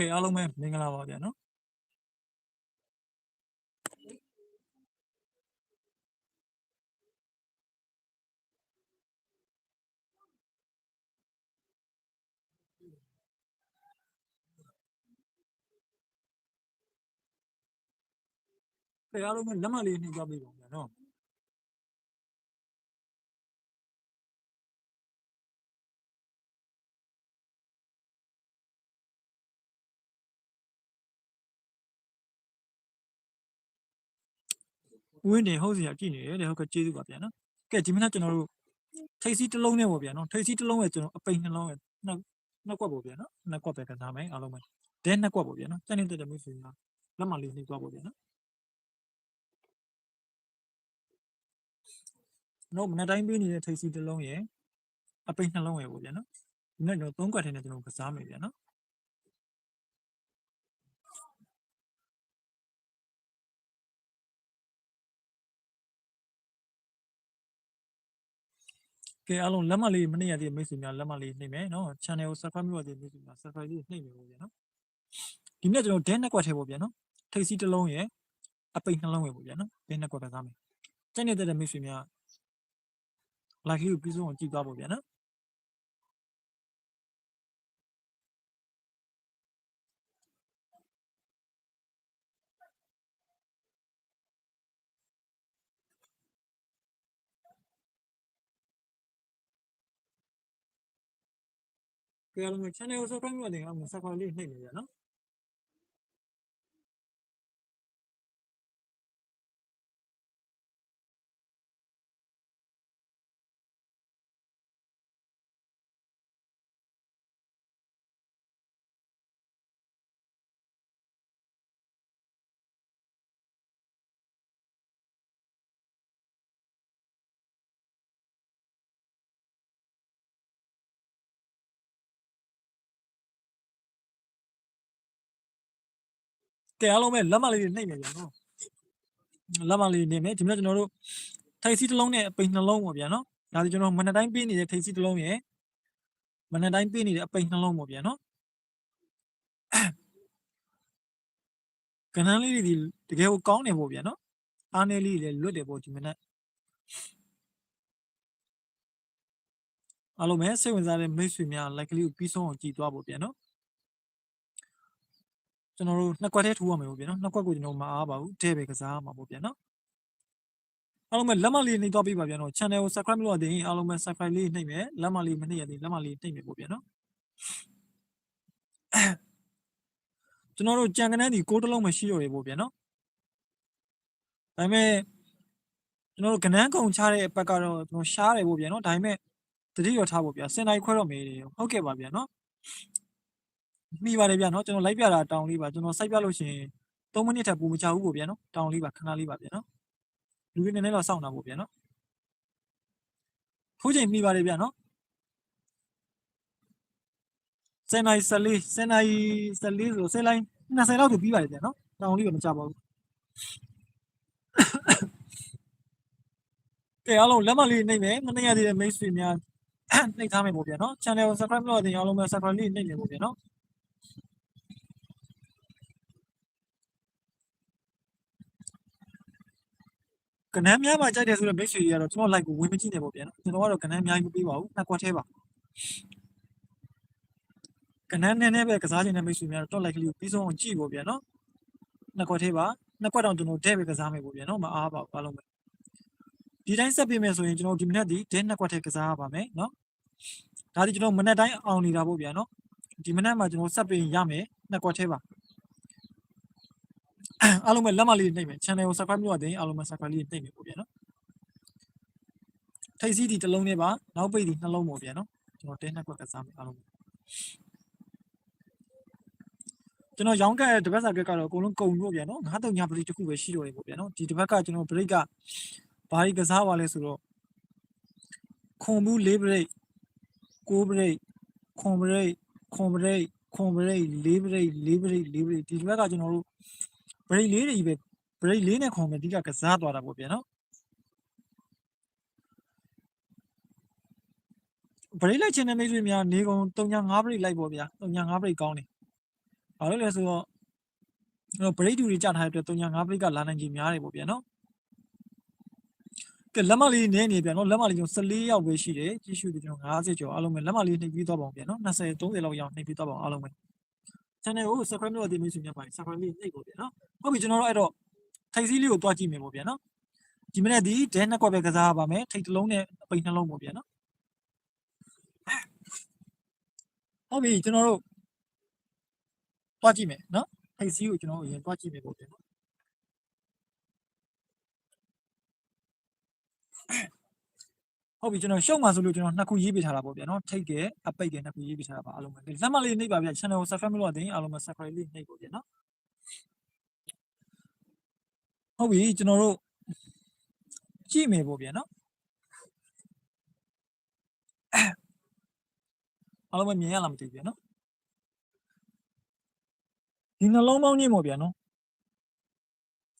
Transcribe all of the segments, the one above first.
ကဲအားလုံးပဲမင်္ဂလာပါဗျာနော်ကဲအားလုံးပဲလက်မလေးနှိပ်ကြပေးပါဗျာနော် ဝင်းနေဟုတ်စီရကြည့်နေတယ်တဲ့ဟုတ်ကဲ့ကျေးဇူးပါဗျာနော်ကဲဒီမနက်ကျွန်တော်တို့ထိတ်စီတစ်လုံးနဲ့ပေါ့ဗျာနော်ထိတ်စီတစ်လုံးရဲ့ကျွန်တော်အပိန်နှလုံးရဲ့နှစ်နှစ်ကွက်ပေါ့ဗျာနော်နှစ်ကွက်ပဲကစားမယ်အားလုံးပဲဒဲနှစ်ကွက်ပေါ့ဗျာနော်စက်နေတဲ့မိတ်ဆွေကလက်မလေးနှိပ်သွားပေါ့ဗျာနော်ကျွန်တော်မနက်တိုင်းပေးနေတဲ့ထိပ်စီတစ်လုံးရယ်အပိတ်နှလုံးရယ်ပေါ့ဗျာနော်ဒီနေ့ကျွန်တော်သုံးကွက်ထဲနဲ့ကျွန်တော်ကစားမယ်ဗျာနော် ကဲအားလုံးလက်မလေးမနေ့ရသေးမိတ်ဆွေများလက်မလေးနှိပ်မယ်နော် channel ကို subscribe လုပ်ရသေးမိတ်ဆွေများ subscribe လေးနှိပ်မယ်ပေါ့ဗျာနော်ဒီနေ့ကျွန်တော်ဒဲနှစ်ကွက်ထဲပေါ့ဗျာနော်ထိပ်စီတစ်လုံးရယ်အပိတ်နှလုံးရယ်ပေါ့ဗျာနော်ဒဲနှစ်ကွက်ကစားမယ်ကျန်နေတဲ့မိတ်ဆွေများ like လေးကိုပြီးဆုံးအောင်ကြည့်သွားဖို့ဗျာနော် ကြည့်ရအောင် channel ကို subscribe လုပ်တယ်အောင် subscribe လေးနှိပ်နေဗျာနော် ကဲအားလုံးပဲလက်မလေးတွေနှိပ်နေဗျာနော်လက်မလေးနေမယ်ဒီနေ့ကျွန်တော်တို့ထိုက်စီတစ်လုံးနဲ့အပိန်နှလုံးပေါ့ဗျာနော်ဒါဆိုကျွန်တော်မနေ့တိုင်းပေးနေတဲ့ထိုက်စီတစ်လုံးရယ်မနေ့တိုင်းပေးနေတဲ့အပိန်နှလုံးပေါ့ဗျာနော်ကနန်းလေးတွေဒီတကယ်ကိုကောင်းတယ်ပေါ့ဗျာနော်အားနည်းလေးတွေလည်းလွတ်တယ်ပေါ့ဒီမနေ့အားလုံးပဲစိတ်ဝင်စားတဲ့မိတ်ဆွေများ like လေးကိုပြီးဆုံးအောင်ကြည့်သွားဖို့ဗျာနော် ကျွန်တော်တို့နှစ်ကွက်ထဲထိုးရမယ်ပေါ့ဗျာနော်နှစ်ကွက်ကိုကျွန်တော်မအားပါဘူးတဲ့ပဲကစားမှာပေါ့ဗျာနော်အားလုံးပဲလက်မလေးနှိပ်သွားပေးပါဗျာနော် channel ကို subscribe မလုပ်ရသေးရင်အားလုံးပဲ subscribe လေးနှိပ်မယ်လက်မလေးမနှိပ်ရသေးလက်မလေးနှိပ်မယ်ပေါ့ဗျာနော်ကျွန်တော်တို့ကြံကနန်းဒီကိုးတစ်လုံးမရှိတော့ရေပေါ့ဗျာနော်ဒါပေမဲ့ကျွန်တော်တို့ကနန်းကုံချတဲ့ဘက်ကတော့ကျွန်တော်ရှားတယ်ပေါ့ဗျာနော်ဒါပေမဲ့တတိရထားပေါ့ဗျာစင်တိုင်းခွဲတော့မေးတယ်ဟုတ်ကဲ့ပါဗျာနော် မိပါတယ်ဗျာနော်ကျွန်တော်လိုက်ပြတာတောင်းလေးပါကျွန်တော်စိုက်ပြလို့ရှိရင်3မိနစ်ထပ်ပူမချဘူးပေါ့ဗျာနော်တောင်းလေးပါခဏလေးပါဗျာနော်လူတွေနည်းနည်းတော့စောင့်တာပေါ့ဗျာနော်ထိုးချိန်မိပါတယ်ဗျာနော်စနေဆယ်လေးစနေဆယ်လေးဆိုဆယ်လိုင်း20လောက်ဆိုပြီးပါတယ်ဗျာနော်တောင်းလေးပဲမချပါဘူးကဲအားလုံးလက်မလေးနှိမ့်မယ်မနှိမ့်ရသေးတဲ့မိတ်ဆွေများနှိမ့်ထားမယ်ပေါ့ဗျာနော် channel ကို subscribe လုပ်ရတဲ့အားလုံးပဲ subscribe လေးနှိမ့်မယ်ပေါ့ဗျာနော် ကနန်းများမှာကြိုက်တယ်ဆိုတော့မိတ်ဆွေတွေကတော့ကျွန်တော် like ကိုဝင်မကြည့်နဲ့ပေါ့ဗျာနော်ကျွန်တော်ကတော့ကနန်းအများကြီးမပေးပါဘူးနှစ်ကွက်သေးပါကနန်းနဲ့နဲ့ပဲကစားခြင်းတဲ့မိတ်ဆွေများတော့ like လေးကိုပြီးဆုံးအောင်ကြည့်ပေါ့ဗျာနော်နှစ်ကွက်သေးပါနှစ်ကွက်တောင်ကျွန်တော်တဲ့ပဲကစားမယ်ပေါ့ဗျာနော်မအားပါဘူးအားလုံးပဲဒီတိုင်းဆက်ပေးမယ်ဆိုရင်ကျွန်တော်ဒီမနက်ဒီဒဲနှစ်ကွက်သေးကစားရပါမယ်နော်ဒါဒီကျွန်တော်မနက်တိုင်းအောင်နေတာပေါ့ဗျာနော်ဒီမနက်မှာကျွန်တော်ဆက်ပေးရမယ်နှစ်ကွက်သေးပါ အားလုံးပဲလက်မလေးနှိပ်မယ် channel ကို subscribe လုပ်ရတဲ့အားလုံးပဲ subscribe လေးနှိပ်မယ်ပေါ့ဗျာနော်ထိပ်စီးဒီတစ်လုံးနဲ့ပါနောက်ပိတ်ဒီနှလုံးပေါ့ဗျာနော်ကျွန်တော်တဲနှစ်ခွက်ကစားမယ်အားလုံးကျွန်တော်ရောင်းကတဲ့တစ်ပတ်စာကက်ကတော့အကုန်လုံးကုန်လို့ဗျာနော်ငါးတုံညာပရိတစ်ခုပဲရှိတော့တယ်ပေါ့ဗျာနော်ဒီတစ်ပတ်ကကျွန်တော် break ကဘာကြီးကစားပါလဲဆိုတော့ခွန်ဘူး၄ break 9 break ခွန် break ခွန် break ခွန် break ၄ break ၄ break ၄ break ဒီတစ်ပတ်ကကျွန်တော်တို့ break လေးတွေကြီးပဲ break လေးနဲ့ခွန်မယ်အဓိကကစားသွားတာပေါ့ဗျာနော် break လိုက်ခြင်းတဲ့မိတ်ဆွေများနေကုန်3ည5 break လိုက်ပေါ့ဗျာ3ည5 break ကောင်းတယ်ဘာလို့လဲဆိုတော့ကျွန်တော် break တူတွေကြာထားတဲ့အတွက်3.5 break ကလာနိုင်ကြီးများတယ်ပေါ့ဗျာနော်ကဲလက်မလေးနည်းနေပြန်နော်လက်မလေးကျွန်တော်14ရောက်ပဲရှိတယ်ကြည့်ရှုသူကျွန်တော်50ကျော်အားလုံးပဲလက်မလေးနှိပ်ပြီးသွားပါအောင်ဗျာနော်20 30လောက်ရောက်နှိပ်ပြီးသွားပါအောင်အားလုံးပဲ channel ကို subscribe လုပ်ရတဲ့မိတ်ဆွေများပါ subscribe လေးနှိပ်ပေါ့ဗျာနော်ဟုတ်ပြီကျွန်တော်တို့အဲ့တော့ထိပ်စည်းလေးကိုတွားကြည့်မယ်ပေါ့ဗျာနော်ဒီမနေ့ဒီဒဲနှစ်ကွက်ပဲကစားရပါမယ်ထိပ်တစ်လုံးနဲ့အပိန်နှလုံးပေါ့ဗျာနော်ဟုတ်ပြီကျွန်တော်တို့တွားကြည့်မယ်နော်ထိပ်စည်းကိုကျွန်တော်တို့အရင်တွားကြည့်မယ်ပေါ့ဗျာနော် ဟုတ်ပြီကျွန်တော်ရှုံးမှာဆိုလို့ကျွန်တော်နှစ်ခုရေးပေးထားတာပေါ့ဗျာနော်ထိတ်ကအပိတ်ကနှစ်ခုရေးပေးထားတာပါအားလုံးပဲလက်မလေးနှိပ်ပါဗျာ channel ကို subscribe မလုပ်ရသေးရင်အားလုံးပဲ subscribe လေးနှိပ်ပေါ့ဗျာနော်ဟုတ်ပြီကျွန်တော်တို့ကြည့်မယ်ပေါ့ဗျာနော်အားလုံးပဲမြင်ရလားမသိဘူးဗျာနော်ဒီနှလုံးပေါင်းကြီးပေါ့ဗျာနော်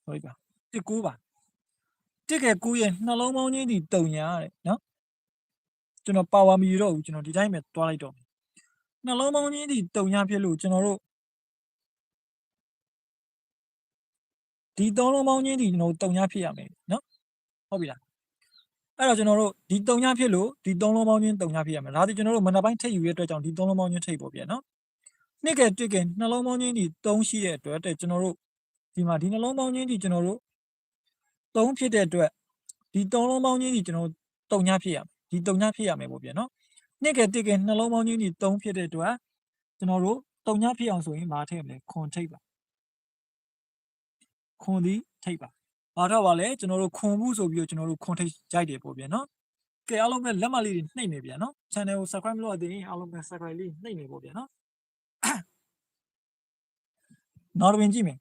ဟုတ်ပြီပါတစ်ကူပါတစ်ကဲကူရဲ့နှလုံးပေါင်းကြီးဒီတုံညာတဲ့နော် ကျွန်တော်ပါဝါမီတော့ဘူးကျွန်တော်ဒီတိုင်းပဲတွားလိုက်တော့မယ်နှလုံးပေါင်းကြီးဒီတုံညာဖြစ်လို့ကျွန်တော်တို့ဒီသုံးလုံးပေါင်းကြီးဒီကျွန်တော်တို့တုံညာဖြစ်ရမယ်နော်ဟုတ်ပြီလားအဲ့တော့ကျွန်တော်တို့ဒီတုံညာဖြစ်လို့ဒီသုံးလုံးပေါင်းချင်းတုံညာဖြစ်ရမယ်ဒါဒီကျွန်တော်တို့မနက်ပိုင်းထိတ်ယူရတဲ့အတွက်ကြောင့်ဒီသုံးလုံးပေါင်းချင်းထိတ်ပေါ့ဗျာနော်နှစ်ကဲတွေ့ကဲနှလုံးပေါင်းချင်းဒီသုံးရှိတဲ့အတွက်တဲ့ကျွန်တော်တို့ဒီမှာဒီနှလုံးပေါင်းချင်းဒီကျွန်တော်တို့သုံးဖြစ်တဲ့အတွက်ဒီသုံးလုံးပေါင်းချင်းဒီကျွန်တော်တို့တုံညာဖြစ်ရမယ် ဒီတုံညဖြစ်ရမယ်ပေါ့ဗျာနော်နှစ်ကတစ်ကနှလုံးပေါင်းချင်းဒီ3ဖြစ်တဲ့အတွက်ကျွန်တော်တို့တုံညဖြစ်အောင်ဆိုရင်မထည့်မလဲခွန်ထိတ်ပါခွန်ဒီထိတ်ပါဘာတော့ပါလဲကျွန်တော်တို့ခွန်မှုဆိုပြီးတော့ကျွန်တော်တို့ခွန်ထိတ်ကြိုက်တယ်ပေါ့ဗျာနော်ကဲအားလုံးပဲလက်မလေးတွေနှိပ်နေဗျာနော် channel ကို subscribe လုပ်ရသေးရင်အားလုံးပဲ subscribe လေးနှိပ်နေပေါ့ဗျာနော်နောက်တစ်ပင်ကြည့်မယ်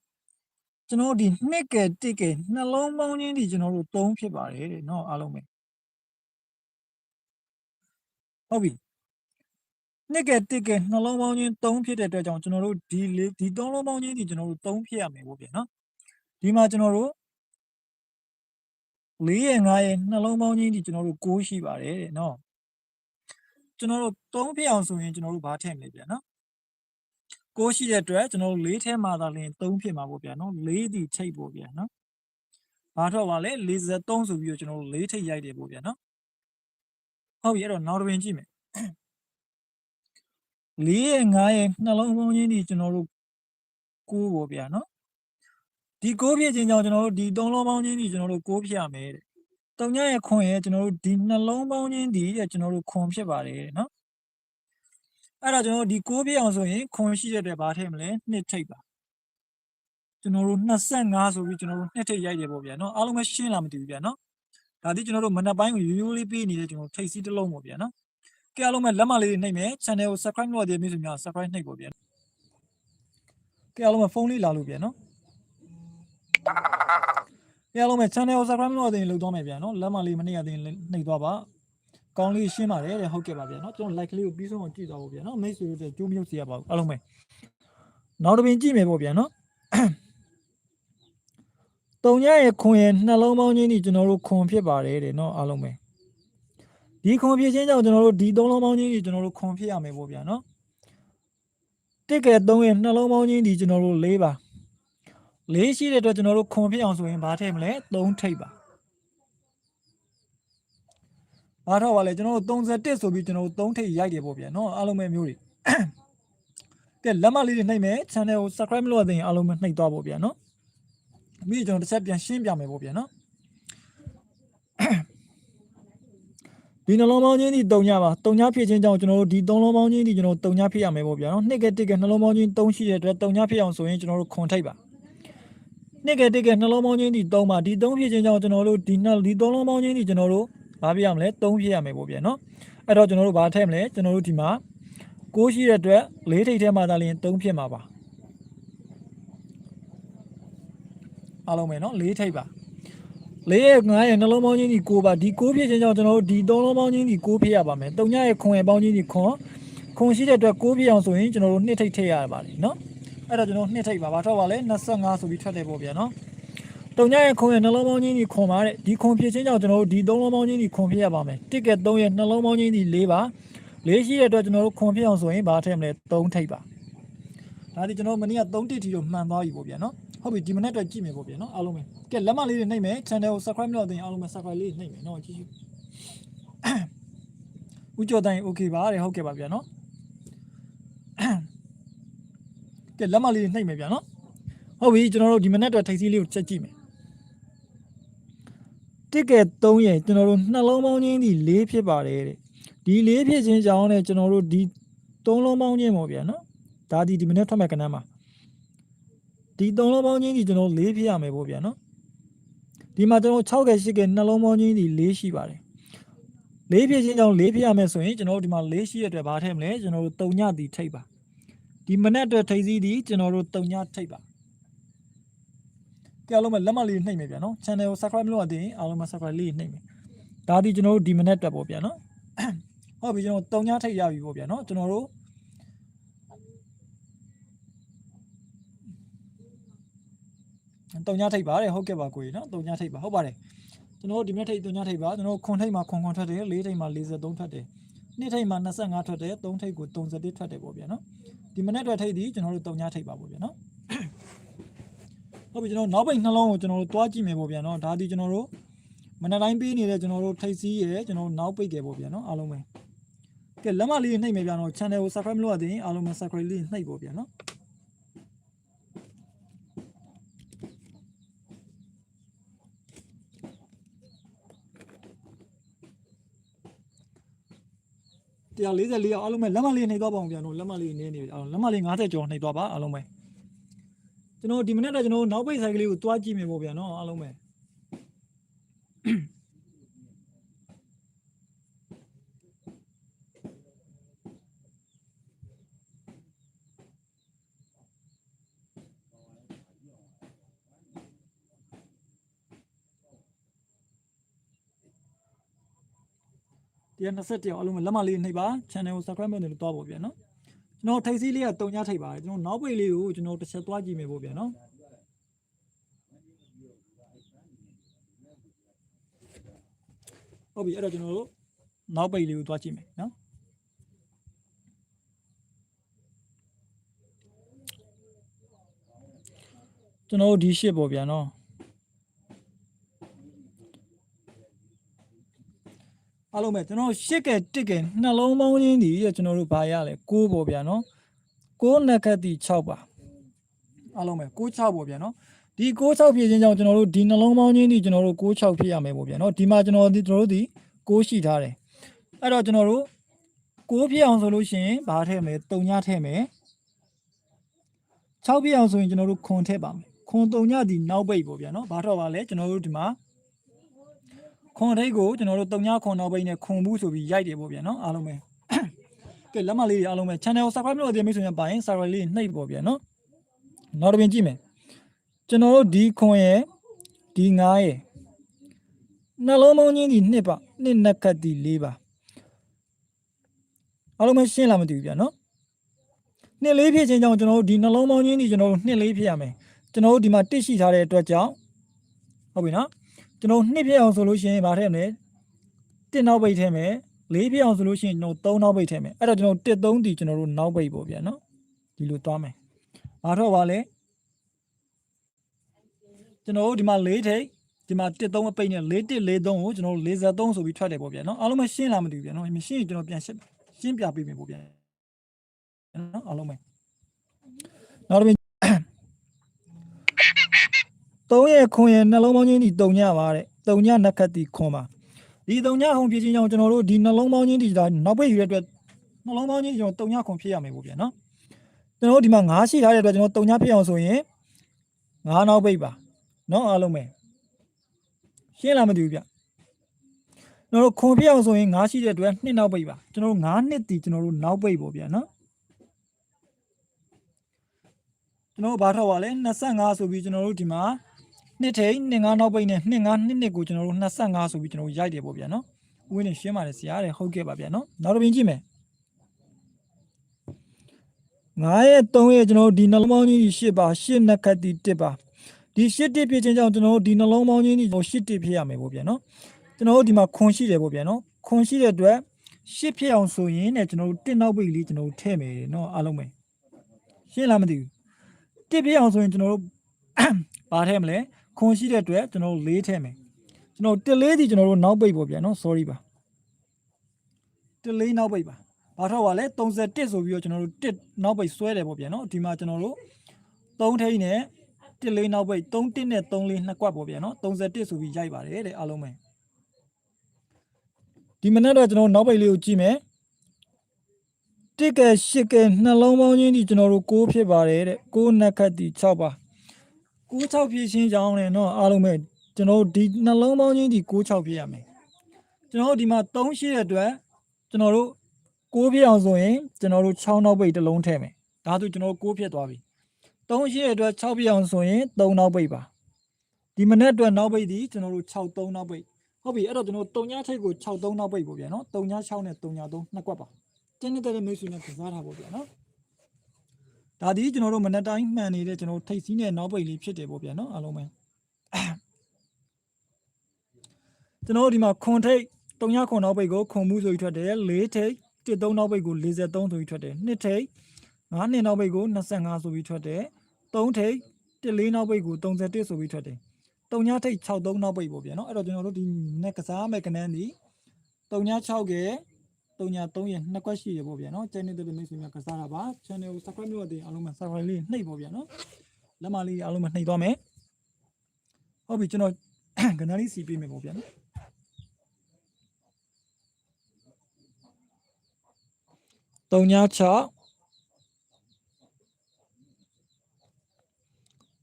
ကျွန်တော်တို့ဒီနှစ်ကတစ်ကနှလုံးပေါင်းချင်းဒီကျွန်တော်တို့3ဖြစ်ပါတယ်တဲ့နော်အားလုံးပဲ ဟုတ်ပြီနှစ်ကတစ်ကနှလုံးပေါင်းချင်း3ဖြစ်တဲ့အတွက်ကြောင့်ကျွန်တော်တို့ဒီလေးဒီ3လုံးပေါင်းချင်းဒီကျွန်တော်တို့3ဖြစ်ရမယ်ပေါ့ဗျာနော်ဒီမှာကျွန်တော်တို့4ရဲ့5ရဲ့နှလုံးပေါင်းချင်းဒီကျွန်တော်တို့6ရှိပါတယ်တဲ့နော်ကျွန်တော်တို့3ဖြစ်အောင်ဆိုရင်ကျွန်တော်တို့ဘာထည့်မလဲဗျာနော်6ရှိတဲ့အတွက်ကျွန်တော်တို့4ထဲမှာသာလရင်3ဖြစ်မှာပေါ့ဗျာနော်4ဒီထိတ်ပေါ့ဗျာနော်ဘာတော့ပါလဲ43ဆိုပြီးတော့ကျွန်တော်တို့4ထိတ်ရိုက်တယ်ပေါ့ဗျာနော် ဟုတ်ပြီအဲ့တော့နောက်တစ်ပင်ကြည့်မယ်၄ရဲ့၅ရဲ့နှလုံးပေါင်းချင်းဒီကျွန်တော်တို့ကိုးပေါ့ဗျာနော်ဒီကိုးဖြစ်ခြင်းကြောင့်ကျွန်တော်တို့ဒီသုံးလုံးပေါင်းချင်းဒီကျွန်တော်တို့ကိုးဖြစ်ရမယ်တဲ့တုံညရဲ့ခွန်ရဲ့ကျွန်တော်တို့ဒီနှလုံးပေါင်းချင်းဒီတဲ့ကျွန်တော်တို့ခွန်ဖြစ်ပါတယ်တဲ့နော်အဲ့ဒါကျွန်တော်တို့ဒီကိုးဖြစ်အောင်ဆိုရင်ခွန်ရှိတဲ့အတွက်ဘာထည့်မလဲနှစ်ထိပ်ပါကျွန်တော်တို့25ဆိုပြီးကျွန်တော်တို့နှစ်ထိပ်ရိုက်တယ်ပေါ့ဗျာနော်အားလုံးပဲရှင်းလာမသိဘူးဗျာနော် ဒါဒီကျွန်တော်တို့မနက်ပိုင်းကိုရိုးရိုးလေးပေးနေတဲ့ကျွန်တော်ထိတ်စီးတစ်လုံးပေါ့ဗျာနော်။ကဲအားလုံးပဲလက်မလေးတွေနှိပ်မယ် channel ကို subscribe လုပ်ရတဲ့မိတ်ဆွေများ subscribe နှိပ်ပေါ့ဗျာ။ကဲအားလုံးပဲဖုန်းလေးလာလို့ဗျာနော်။ကဲအားလုံးပဲ channel ကို subscribe လုပ်ရတဲ့လုပ်သွားမယ်ဗျာနော်။လက်မလေးမနေ့ကတည်းကနှိပ်သွားပါ။ကောင်းလေးရှင်းပါတယ်တဲ့ဟုတ်ကဲ့ပါဗျာနော်။ကျွန်တော် like လေးကိုပြီးဆုံးအောင်ကြည့်သွားဖို့ဗျာနော်။မိတ်ဆွေတို့ကြိုးမြုပ်စီရပါဘူးအားလုံးပဲ။နောက်တစ်ပင်ကြည့်မယ်ပေါ့ဗျာနော်။ တုံညရဲ့ခွန်ရဲ့နှလုံးပေါင်းချင်းဒီကျွန်တော်တို့ခွန်ဖြစ်ပါတယ်တဲ့နော်အားလုံးပဲဒီခွန်ဖြစ်ခြင်းကြောင့်ကျွန်တော်တို့ဒီသုံးလုံးပေါင်းချင်းဒီကျွန်တော်တို့ခွန်ဖြစ်ရမယ်ပေါ့ဗျာနော်တစ်ကဲသုံးရဲ့နှလုံးပေါင်းချင်းဒီကျွန်တော်တို့၄ပါ၄ရှိတဲ့အတွက်ကျွန်တော်တို့ခွန်ဖြစ်အောင်ဆိုရင်ဘာထည့်မလဲ၃ထိပ်ပါဘာထောက်ပါလဲကျွန်တော်တို့31ဆိုပြီးကျွန်တော်တို့3ထိပ်ရိုက်တယ်ပေါ့ဗျာနော်အားလုံးပဲမျိုးတွေကဲလက်မလေးတွေနှိပ်မယ် channel ကို subscribe လုပ်ရတဲ့ရင်အားလုံးပဲနှိပ်သွားပေါ့ဗျာနော် မိကျွန်တော်တစ်ချက်ပြန်ရှင်းပြမယ်ပေါ့ဗျာနော်ဒီနှလုံးပေါင်းချင်းဒီတုံညပါတုံညဖြစ်ခြင်းကြောင့်ကျွန်တော်တို့ဒီသုံးလုံးပေါင်းချင်းဒီကျွန်တော်တုံညဖြစ်ရမယ်ပေါ့ဗျာနော်နှစ်ကတစ်ကနှလုံးပေါင်းချင်း၃ရှိတဲ့အတွက်တုံညဖြစ်အောင်ဆိုရင်ကျွန်တော်တို့ခွန်ထိပ်ပါနှစ်ကတစ်ကနှလုံးပေါင်းချင်းဒီ၃ပါဒီ၃ဖြစ်ခြင်းကြောင့်ကျွန်တော်တို့ဒီနှဒီသုံးလုံးပေါင်းချင်းဒီကျွန်တော်တို့ဘာဖြစ်ရမလဲ၃ဖြစ်ရမယ်ပေါ့ဗျာနော်အဲ့တော့ကျွန်တော်တို့ဘာထည့်မလဲကျွန်တော်တို့ဒီမှာ6ရှိတဲ့အတွက်၄ထိပ်ထဲမှာသာလျှင်3ဖြစ်မှာပါ အားလုံးပဲเนาะ၄ထိပ်ပါ၄ရဲ့9ရဲ့နှလုံးပေါင်းချင်းဒီ9ပါဒီ9ဖြစ်ခြင်းကြောင့်ကျွန်တော်တို့ဒီ3လုံးပေါင်းချင်းဒီ9ဖြစ်ရပါမယ်3ညရဲ့ခွန်ရဲ့ပေါင်းချင်းဒီခွန်ခွန်ရှိတဲ့အတွက်9ဖြစ်အောင်ဆိုရင်ကျွန်တော်တို့2ထိပ်ထည့်ရပါတယ်เนาะအဲ့တော့ကျွန်တော်2ထိပ်ပါဘာထွက်ပါလဲ25ဆိုပြီးထွက်တယ်ပေါ့ဗျာเนาะတုံညရဲ့ခွန်ရဲ့နှလုံးပေါင်းချင်းဒီခွန်ပါတဲ့ဒီခွန်ဖြစ်ခြင်းကြောင့်ကျွန်တော်တို့ဒီ3လုံးပေါင်းချင်းဒီခွန်ဖြစ်ရပါမယ်တစ်ကဲ3ရဲ့နှလုံးပေါင်းချင်းဒီ4ပါ4ရှိတဲ့အတွက်ကျွန်တော်တို့ခွန်ဖြစ်အောင်ဆိုရင်ဘာထည့်မလဲ3ထိပ်ပါ ဒါဒါဒီကျွန်တော်မနေ့က3တစ်ထီတော့မှန်သွားပြီပေါ့ဗျာနော်ဟုတ်ပြီဒီမနေ့အတွက်ကြည့်မယ်ပေါ့ဗျာနော်အားလုံးပဲကဲလက်မလေးတွေနှိပ်မယ် channel ကို subscribe လုပ်တင်အားလုံးပဲ subscribe လေးနှိပ်မယ်နော်ကြည့်ရှုဦးကျော်တိုင်း okay ပါတဲ့ဟုတ်ကဲ့ပါဗျာနော်ကဲလက်မလေးတွေနှိပ်မယ်ဗျာနော်ဟုတ်ပြီကျွန်တော်တို့ဒီမနေ့အတွက်ထိပ်စီးလေးကိုချက်ကြည့်မယ်တစ်ကဲ3ရဲ့ကျွန်တော်တို့နှလုံးပေါင်းချင်းဒီ4ဖြစ်ပါတယ်တဲ့ဒီ4ဖြစ်ခြင်းကြောင့်လည်းကျွန်တော်တို့ဒီ3လုံးပေါင်းချင်းပေါ့ဗျာနော် ဒါဒီဒီမနေ့ထွက်မဲ့ကဏ္ဍမှာဒီသုံးလုံးပေါင်းချင်းဒီကျွန်တော်၄ဖြစ်ရမယ်ပေါ့ဗျာနော်ဒီမှာကျွန်တော်6က8ကနှလုံးပေါင်းချင်းဒီ၄ရှိပါတယ်၄ဖြစ်ချင်းကြောင့်၄ဖြစ်ရမယ်ဆိုရင်ကျွန်တော်တို့ဒီမှာ၄ရှိရတဲ့အတွက်ဘာထည့်မလဲကျွန်တော်တို့3ညတီထိတ်ပါဒီမနေ့အတွက်ထိတ်စည်းဒီကျွန်တော်တို့3ညထိတ်ပါကြည့်အောင်မလက်မလေးနှိပ်မယ်ဗျာနော် channel ကို subscribe လုပ်ရတဲ့အားလုံးမ subscribe လေးနှိပ်မယ်ဒါဒီကျွန်တော်တို့ဒီမနေ့အတွက်ပေါ့ဗျာနော်ဟုတ်ပြီကျွန်တော်3ညထိတ်ရပြီပေါ့ဗျာနော်ကျွန်တော်တို့ တုံညထိပ်ပါတဲ့ဟုတ်ကဲ့ပါကိုကြီးနော်တုံညထိပ်ပါဟုတ်ပါတယ်ကျွန်တော်တို့ဒီမြက်ထိပ်တုံညထိပ်ပါကျွန်တော်တို့ခွန်ထိပ်မှာခွန်ခွန်ထွက်တယ်လေးထိပ်မှာ43ထွက်တယ်နှစ်ထိပ်မှာ25ထွက်တယ်သုံးထိပ်ကို31ထွက်တယ်ပေါ့ဗျာနော်ဒီမနေ့အတွက်ထိပ်ဒီကျွန်တော်တို့တုံညထိပ်ပါပေါ့ဗျာနော်ဟုတ်ပြီကျွန်တော်နောက်ပိတ်နှလုံးကိုကျွန်တော်တို့တွားကြည့်မယ်ပေါ့ဗျာနော်ဒါဒီကျွန်တော်တို့မနေ့တိုင်းပေးနေတဲ့ကျွန်တော်တို့ထိပ်စီးရယ်ကျွန်တော်တို့နောက်ပိတ်တယ်ပေါ့ဗျာနော်အားလုံးပဲကဲလက်မလေးနှိပ်မယ်ဗျာနော် channel ကို subscribe လုပ်ရတဲ့အားလုံးပဲ subscribe လေးနှိပ်ပေါ့ဗျာနော် 144အောင်အားလုံးပဲလက်မလေးနှိပ်သွားပါအောင်ပြန်တော့လက်မလေးနေနေအောင်လက်မလေး90ကျော်နှိပ်သွားပါအားလုံးပဲကျွန်တော်ဒီမနေ့တော့ကျွန်တော်နောက်ပိတ်ဆိုင်ကလေးကိုတွားကြည့်မယ်ပေါ့ဗျာနော်အားလုံးပဲ 121အောင်အားလုံးပဲလက်မလေးနှိပ်ပါ channel ကို subscribe လုပ်နေလို့တွားပေါ့ဗျာနော်ကျွန်တော်ထိပ်စီးလေးကတုံညထိပ်ပါတယ်ကျွန်တော်နောက်ပိတ်လေးကိုကျွန်တော်တစ်ချက်တွားကြည့်မယ်ပေါ့ဗျာနော်ဟုတ်ပြီအဲ့တော့ကျွန်တော်တို့နောက်ပိတ်လေးကိုတွားကြည့်မယ်နော်ကျွန်တော်တို့ဒီရှစ်ပေါ့ဗျာနော် အားလုံးပဲကျွန်တော်ရှစ်ကဲတစ်ကဲနှလုံးပေါင်းချင်းဒီကျွန်တော်တို့ဘာရလဲ6ပေါ့ဗျာနော်6နက်ခတ်တီ6ပါအားလုံးပဲ6 6ပေါ့ဗျာနော်ဒီ6 6ဖြစ်ခြင်းကြောင့်ကျွန်တော်တို့ဒီနှလုံးပေါင်းချင်းဒီကျွန်တော်တို့6 6ဖြစ်ရမယ်ပေါ့ဗျာနော်ဒီမှာကျွန်တော်ဒီကျွန်တော်တို့ဒီ6ရှိထားတယ်အဲ့တော့ကျွန်တော်တို့6ဖြစ်အောင်ဆိုလို့ရှိရင်ဘာထည့်မလဲ3ညထည့်မယ်6ဖြစ်အောင်ဆိုရင်ကျွန်တော်တို့ခွန်ထည့်ပါမယ်ခွန်3ညဒီနောက်ပိတ်ပေါ့ဗျာနော်ဘာတော့ပါလဲကျွန်တော်တို့ဒီမှာ ခွန်ထိတ်ကိုကျွန်တော်တို့တုံညာခွန်နောက်ပိတ်နဲ့ခွန်ဘူးဆိုပြီးရိုက်တယ်ပေါ့ဗျာနော်အားလုံးပဲကဲလက်မလေးတွေအားလုံးပဲ channel ကို subscribe လုပ်တဲ့မိတ်ဆွေများပါရင် subscribe လေးနှိပ်ပေါ့ဗျာနော်နောက်တစ်ပြင်ကြည့်မယ်ကျွန်တော်တို့ဒီခွန်ရဲ့ဒီငားရဲ့နှလုံးပေါင်းချင်းဒီနှစ်ပါနှစ်နက်ကတ်ဒီလေးပါအားလုံးပဲရှင်းလာမသိဘူးဗျာနော်နှစ်လေးဖြစ်ခြင်းကြောင့်ကျွန်တော်တို့ဒီနှလုံးပေါင်းချင်းဒီကျွန်တော်တို့နှစ်လေးဖြစ်ရမယ်ကျွန်တော်တို့ဒီမှာတစ်ရှိထားတဲ့အတွက်ကြောင့်ဟုတ်ပြီနော် ကျွန်တော်နှစ်ပြည့်အောင်ဆိုလို့ရှိရင်ဗာထည့်မယ်တစ်နောက်ပိတ်ထည့်မယ်လေးပြည့်အောင်ဆိုလို့ရှိရင်ကျွန်တော်သုံးနောက်ပိတ်ထည့်မယ်အဲ့တော့ကျွန်တော်တစ်သုံးဒီကျွန်တော်တို့နောက်ပိတ်ပေါ့ဗျာနော်ဒီလိုသွားမယ်ဘာတော့ပါလဲကျွန်တော်တို့ဒီမှာလေးထိတ်ဒီမှာတစ်သုံးအပိတ်နဲ့လေးတစ်လေးသုံးကိုကျွန်တော်တို့43ဆိုပြီးထွက်တယ်ပေါ့ဗျာနော်အားလုံးမရှင်းလားမသိဘူးဗျာနော်မရှင်းရင်ကျွန်တော်ပြန်ရှင်းရှင်းပြပေးမယ်ပေါ့ဗျာနော်အားလုံးပဲနောက်တစ် ပြင်သုံးရဲ့ခွန်ရဲ့နှလုံးပေါင်းချင်းဒီတုံညပါတဲ့တုံညနက်ခတ်ဒီခွန်ပါဒီတုံညခွန်ဖြစ်ခြင်းကြောင့်ကျွန်တော်တို့ဒီနှလုံးပေါင်းချင်းဒီဒါနောက်ပိတ်ယူတဲ့အတွက်နှလုံးပေါင်းချင်းကျွန်တော်တုံညခွန်ဖြစ်ရမယ်ပေါ့ဗျာနော်ကျွန်တော်တို့ဒီမှာ9ရှိထားတဲ့အတွက်ကျွန်တော်တုံညဖြစ်အောင်ဆိုရင်9နောက်ပိတ်ပါနော်အားလုံးပဲရှင်းလားမသိဘူးဗျကျွန်တော်တို့ခွန်ဖြစ်အောင်ဆိုရင်9ရှိတဲ့အတွက်2နောက်ပိတ်ပါကျွန်တော်တို့9နှစ်တီကျွန်တော်တို့နောက်ပိတ်ပေါ့ဗျာနော်ကျွန်တော်တို့ဘာထောက်ပါလဲ25ဆိုပြီးကျွန်တော်တို့ဒီမှာ နှစ်ထိန်နှစ်ငါးနောက်ပိတ်နဲ့နှစ်ငါးနှစ်နှစ်ကိုကျွန်တော်တို့25ဆိုပြီးကျွန်တော်တို့ရိုက်တယ်ပေါ့ဗျာနော်ဥဝင်နေရှင်းပါတယ်ဆရာတဲ့ဟုတ်ကဲ့ပါဗျာနော်နောက်တစ်ပင်ကြည့်မယ်9ရဲ့3ရဲ့ကျွန်တော်တို့ဒီနှလုံးပေါင်းကြီး10ပါ10နက်ခတ်တီ1ပါဒီ10တစ်ဖြစ်ခြင်းကြောင့်ကျွန်တော်တို့ဒီနှလုံးပေါင်းကြီးကြီး10တစ်ဖြစ်ရမယ်ပေါ့ဗျာနော်ကျွန်တော်တို့ဒီမှာခွန်ရှိတယ်ပေါ့ဗျာနော်ခွန်ရှိတဲ့အတွက်10ဖြစ်အောင်ဆိုရင်ねကျွန်တော်တို့1နောက်ပိတ်လေးကျွန်တော်တို့ထည့်မယ်နော်အားလုံးပဲရှင်းလားမသိဘူးတစ်ပြည့်အောင်ဆိုရင်ကျွန်တော်တို့ပါထဲမလဲ ခွန်ရှိတဲ့အတွက်ကျွန်တော်တို့လေးထဲမယ်ကျွန်တော်တစ်လေးဒီကျွန်တော်တို့နောက်ပိတ်ပေါ့ဗျာနော် sorry ပါတစ်လေးနောက်ပိတ်ပါဘာထောက်ပါလဲ31ဆိုပြီးတော့ကျွန်တော်တို့တစ်နောက်ပိတ်ဆွဲတယ်ပေါ့ဗျာနော်ဒီမှာကျွန်တော်တို့3ထိန်းနဲ့တစ်လေးနောက်ပိတ်3တစ်နဲ့3လေးနှစ်ကွက်ပေါ့ဗျာနော်31ဆိုပြီးရိုက်ပါတယ်တဲ့အားလုံးပဲဒီမနေ့တော့ကျွန်တော်နောက်ပိတ်လေးကိုကြည့်မယ်တစ်ကဲရှစ်ကဲနှလုံးပေါင်းချင်းဒီကျွန်တော်တို့6ဖြစ်ပါတယ်တဲ့6နက်ခတ်ဒီ6ပါ 6 6ဖြစ်ရှင်းကြောင်းတယ်เนาะအားလုံးပဲကျွန်တော်တို့ဒီနှလုံးပေါင်းချင်းဒီ6 6ဖြစ်ရမယ်ကျွန်တော်တို့ဒီမှာ3ရှိတဲ့အတွက်ကျွန်တော်တို့6ဖြစ်အောင်ဆိုရင်ကျွန်တော်တို့6နောက်ပိတ်တစ်လုံးထည့်မယ်ဒါဆိုကျွန်တော်တို့6ဖြစ်သွားပြီ3ရှိတဲ့အတွက်6ဖြစ်အောင်ဆိုရင်3နောက်ပိတ်ပါဒီမနေ့အတွက်နောက်ပိတ်ဒီကျွန်တော်တို့6 3နောက်ပိတ်ဟုတ်ပြီအဲ့တော့ကျွန်တော်တို့3ညချိတ်ကို6 3နောက်ပိတ်ပေါ့ဗျာเนาะ3ည6နဲ့3ည3နှစ်ကွက်ပါ တင်းနေတဲ့မိတ်ဆွေနဲ့ကစားတာပေါ့ဗျာနော် ဒါဒီကျွန်တော်တို့မနက်တိုင်းမှန်နေတဲ့ကျွန်တော်ထိတ်စီးနဲ့နောက်ပိတ်လေးဖြစ်တယ်ပေါ့ဗျာနော်အားလုံးပဲကျွန်တော်တို့ဒီမှာခွန်ထိတ်3ညခွန်နောက်ပိတ်ကိုခွန်မှုဆိုပြီးထွက်တယ်4ထိတ်1 3နောက်ပိတ်ကို43ဆိုပြီးထွက်တယ်2ထိတ်5နှစ်နောက်ပိတ်ကို25ဆိုပြီးထွက်တယ်3ထိတ်1 4နောက်ပိတ်ကို31ဆိုပြီးထွက်တယ်3ညထိတ်6 3နောက်ပိတ်ပေါ့ဗျာနော်အဲ့တော့ကျွန်တော်တို့ဒီနက်ကစားမဲ့ကနန်းဒီ3ည6ကဲ 3ညာ3ရက်နှစ်ကွက်ရှိရပေါ့ဗျာနော်ကျန်နေတဲ့မိတ်ဆွေများကစားတာပါ channel ကို subscribe လုပ်တဲ့အားလုံးမှာ subscribe လေးနှိပ်ပေါ့ဗျာနော်လက်မလေးအားလုံးမှာနှိပ်သွားမယ်ဟုတ်ပြီကျွန်တော်ကဏ္ဍလေးစီပေးမယ်ပေါ့ဗျာနော်3ညာ6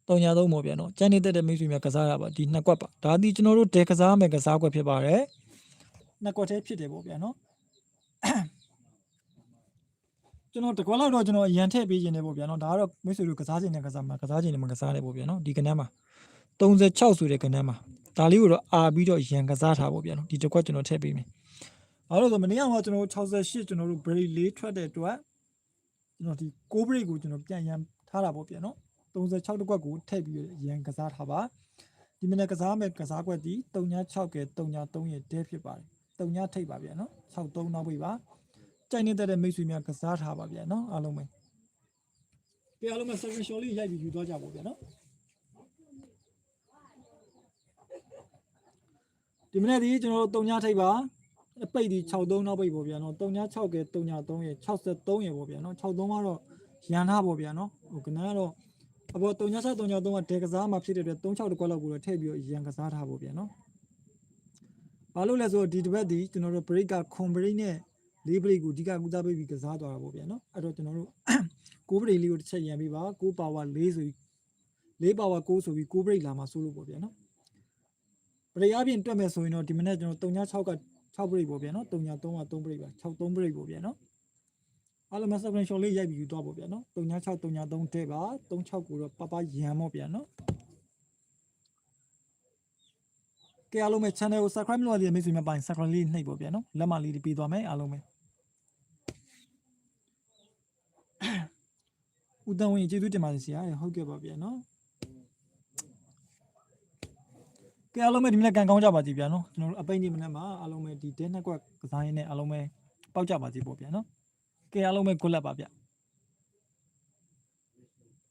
3ညာ3ပေါ့ဗျာနော်ကျန်နေတဲ့မိတ်ဆွေများကစားတာပါဒီနှစ်ကွက်ပါဒါဒီကျွန်တော်တို့တဲကစားမယ်ကစားကွက်ဖြစ်ပါတယ်နှစ်ကွက်တည်းဖြစ်တယ်ပေါ့ဗျာနော် ကျွန်တော်တကွက်လောက်တော့ကျွန်တော်အရန်ထည့်ပေးခြင်းတယ်ပေါ့ဗျာနော်ဒါကတော့မိတ်ဆွေတို့ကစားခြင်းနဲ့ကစားမှာကစားခြင်းနဲ့မကစားနဲ့ပေါ့ဗျာနော်ဒီကဏ္ဍမှာ36ဆိုတဲ့ကဏ္ဍမှာဒါလေးကိုတော့အာပြီးတော့ရန်ကစားထားပေါ့ဗျာနော်ဒီတကွက်ကျွန်တော်ထည့်ပေးမယ်ဘာလို့လဲဆိုမနေ့ကမှကျွန်တော်68ကျွန်တော်တို့ break လေးထွက်တဲ့အတွက်ကျွန်တော်ဒီ6 break ကိုကျွန်တော်ပြန်ရန်ထားတာပေါ့ဗျာနော်36တကွက်ကိုထည့်ပြီးရန်ကစားထားပါဒီမနေ့ကစားမဲ့ကစားကွက်ဒီ36ကဲ33ရဲ့တဲဖြစ်ပါတယ်3ထိပ်ပါဗျာနော်63နောက်ပြီပါ ကြိုက်နေတဲ့မိတ်ဆွေများကစားထားပါဗျာနော်အားလုံးပဲပြအားလုံးပဲ second shot လေးရိုက်ပြီးယူသွားကြပါဗျာနော်ဒီမနေ့ဒီကျွန်တော်တို့3ညထိပ်ပါအပိတ်ဒီ63နောက်ပိတ်ပေါ့ဗျာနော်3ည6ကဲ3ည3ရ63ရပေါ့ဗျာနော်63ကတော့ရန်ထားပေါ့ဗျာနော်ဟိုကနန်းကတော့အပေါ်3ည6 3ည3ကတဲကစားမှဖြစ်တဲ့အတွက်36တကွက်လောက်ကိုတော့ထည့်ပြီးတော့ရန်ကစားထားပေါ့ဗျာနော်ဘာလို့လဲဆိုတော့ဒီတစ်ပတ်ဒီကျွန်တော်တို့ break က con break နဲ့ လေးပရိတ်ကိုအဓိကကူစားပေးပြီးကစားသွားတာပေါ့ဗျာနော်အဲ့တော့ကျွန်တော်တို့ကိုပရိတ်လေးကိုတစ်ချက်ရန်ပေးပါကိုပါဝါ၄ဆိုပြီး၄ပါဝါ9ဆိုပြီးကိုပရိတ်လာမှာစိုးလို့ပေါ့ဗျာနော်ပရိတ်အပြင်တွက်မယ်ဆိုရင်တော့ဒီမနေ့ကျွန်တော်3ည6က6ပရိတ်ပေါ့ဗျာနော်3ည3က3ပရိတ်ပါ6 3ပရိတ်ပေါ့ဗျာနော်အားလုံးမစပရင်ရှော်လေးရိုက်ပြီးယူသွားပေါ့ဗျာနော်3ည6 3ည3တဲ့ပါ36ကိုတော့ပပရန်ပေါ့ဗျာနော်ကဲအားလုံးပဲ channel ကို subscribe လုပ်ရတဲ့မိတ်ဆွေများပိုင်း subscribe လေးနှိပ်ပေါ့ဗျာနော်လက်မလေးတွေပေးသွားမယ်အားလုံးပဲ ဦးတန်းဝင်းကျေးဇူးတင်ပါတယ်ဆရာရဟုတ်ကဲ့ပါဗျာနော်ကဲအားလုံးပဲဒီမနေ့ကန်ကောင်းကြပါစီဗျာနော်ကျွန်တော်တို့အပိတ်ဒီမနေ့မှာအားလုံးပဲဒီဒဲနှစ်ကွက်ကစားရင်းနဲ့အားလုံးပဲပေါက်ကြပါစီပေါ့ဗျာနော်ကဲအားလုံးပဲကိုလက်ပါဗျ